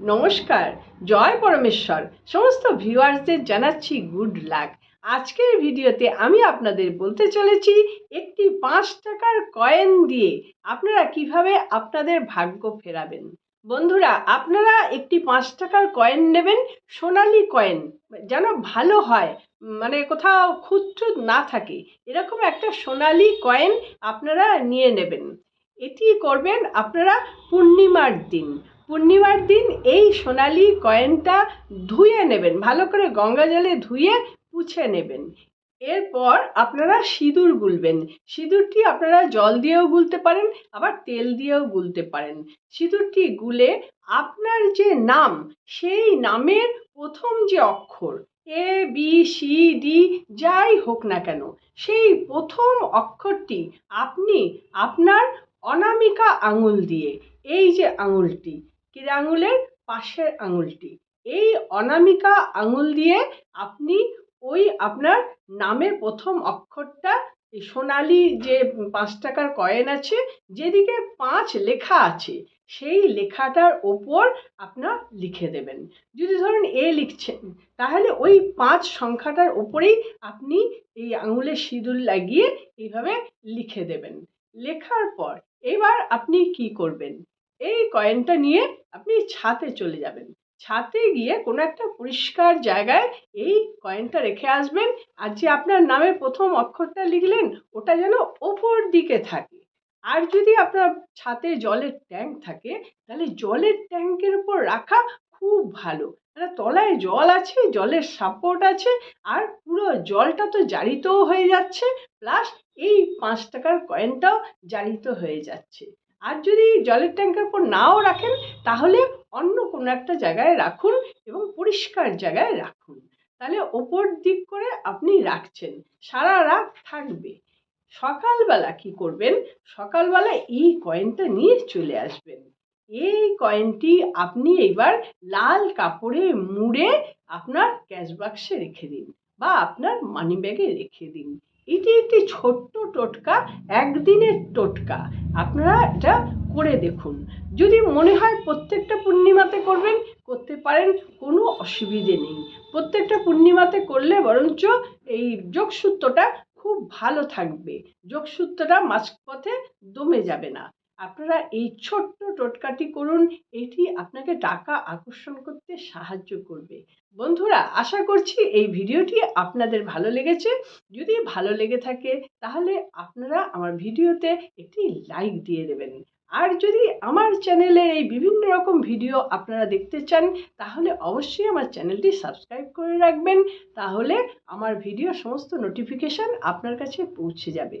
নমস্কার, জয় পরমেশ্বর। সমস্ত ভিউয়ার্সদের জানাচ্ছি গুড লাক। আজকের ভিডিওতে আমি আপনাদের বলতে চলেছি একটি পাঁচ টাকার কয়েন দিয়ে আপনারা কীভাবে আপনাদের ভাগ্য ফেরাবেন। বন্ধুরা, আপনারা একটি পাঁচ টাকার কয়েন নেবেন, সোনালি কয়েন, যেন ভালো হয় মানে কোথাও খুঁত না থাকে। এরকম একটা সোনালি কয়েন আপনারা নিয়ে নেবেন। এটি করবেন আপনারা পূর্ণিমার দিন। পূর্ণিমার দিন এই সোনালি কয়েনটা ধুয়ে নেবেন, ভালো করে গঙ্গা জলে ধুয়ে পুছে নেবেন। এরপর আপনারা সিঁদুর গুলবেন। সিঁদুরটি আপনারা জল দিয়েও গুলতে পারেন, আবার তেল দিয়েও গুলতে পারেন। সিঁদুরটি গুলে আপনার যে নাম, সেই নামের প্রথম যে অক্ষর, এ, বি, সি, ডি, যাই হোক না কেন, সেই প্রথম অক্ষরটি আপনি আপনার অনামিকা আঙুল দিয়ে, এই যে আঙুলটি কি আঙুলের পাশের আঙুলটি। এই অনামিকা আঙুল দিয়ে আপনি ওই আপনার নামের প্রথম অক্ষরটা সোনালি যে পাঁচ টাকার কয়েন আছে, যেদিকে পাঁচ লেখা আছে, সেই লেখাটার ওপর আপনার লিখে দেবেন। যদি ধরুন এ লিখছেন, তাহলে ওই পাঁচ সংখ্যাটার ওপরেই আপনি এই আঙুলের সিঁদুর লাগিয়ে এইভাবে লিখে দেবেন। লেখার পর এবার আপনি কি করবেন? এই কয়েনটা নিয়ে আপনি ছাতে চলে যাবেন। ছাতে গিয়ে কোনো একটা পরিষ্কার জায়গায় এই কয়েনটা রেখে আসবেন আর যে আপনার নামের প্রথম অক্ষরটা লিখলেন, ওটা যেন ওপর দিকে থাকে। আর যদি আপনার ছাতে জলের ট্যাঙ্ক থাকে, তাহলে জলের ট্যাঙ্কের উপর রাখা খুব ভালো। মানে তলায় জল আছে, জলের সাপোর্ট আছে, আর পুরো জলটা তো জারিতও হয়ে যাচ্ছে প্লাস এই পাঁচ টাকার কয়েনটাও জারিত হয়ে যাচ্ছে। আর যদি জলের ট্যাঙ্কের উপর নাও রাখেন, তাহলে অন্য কোনো একটা জায়গায় রাখুন এবং পরিষ্কার জায়গায় রাখুন। তাহলে ওপর দিক করে আপনি রাখছেন, সারা রাত থাকবে। সকালবেলা কি করবেন? সকালবেলা এই কয়েনটা নিয়ে চলে আসবেন। এই কয়েনটি আপনি এবার লাল কাপড়ে মুড়ে আপনার ক্যাশ বাক্সে রেখে দিন। বা আপনার মানি ব্যাগে রেখে দিন। এটি একটি ছোট্ট টোটকা, একদিনের টোটকা। আপনারা এটা করে দেখুন। যদি মনে হয় প্রত্যেকটা পূর্ণিমাতে করবেন, করতে পারেন, কোনো অসুবিধে নেই। প্রত্যেকটা পূর্ণিমাতে করলে বরঞ্চ এই যোগসূত্রটা খুব ভালো থাকবে। যোগসূত্রটা মাঝপথে দমে যাবে না। আপনারা এই ছোট্ট টোটকাটি করুন, এটি আপনাকে টাকা আকর্ষণ করতে সাহায্য করবে। বন্ধুরা, আশা করছি এই ভিডিওটি আপনাদের ভালো লেগেছে। যদি ভালো লেগে থাকে, তাহলে আপনারা আমার ভিডিওতে একটি লাইক দিয়ে দেবেন। আর যদি আমার চ্যানেলের এই বিভিন্ন রকম ভিডিও আপনারা দেখতে চান, তাহলে অবশ্যই আমার চ্যানেলটি সাবস্ক্রাইব করে রাখবেন। তাহলে আমার ভিডিও সমস্ত নোটিফিকেশান আপনার কাছে পৌঁছে যাবে।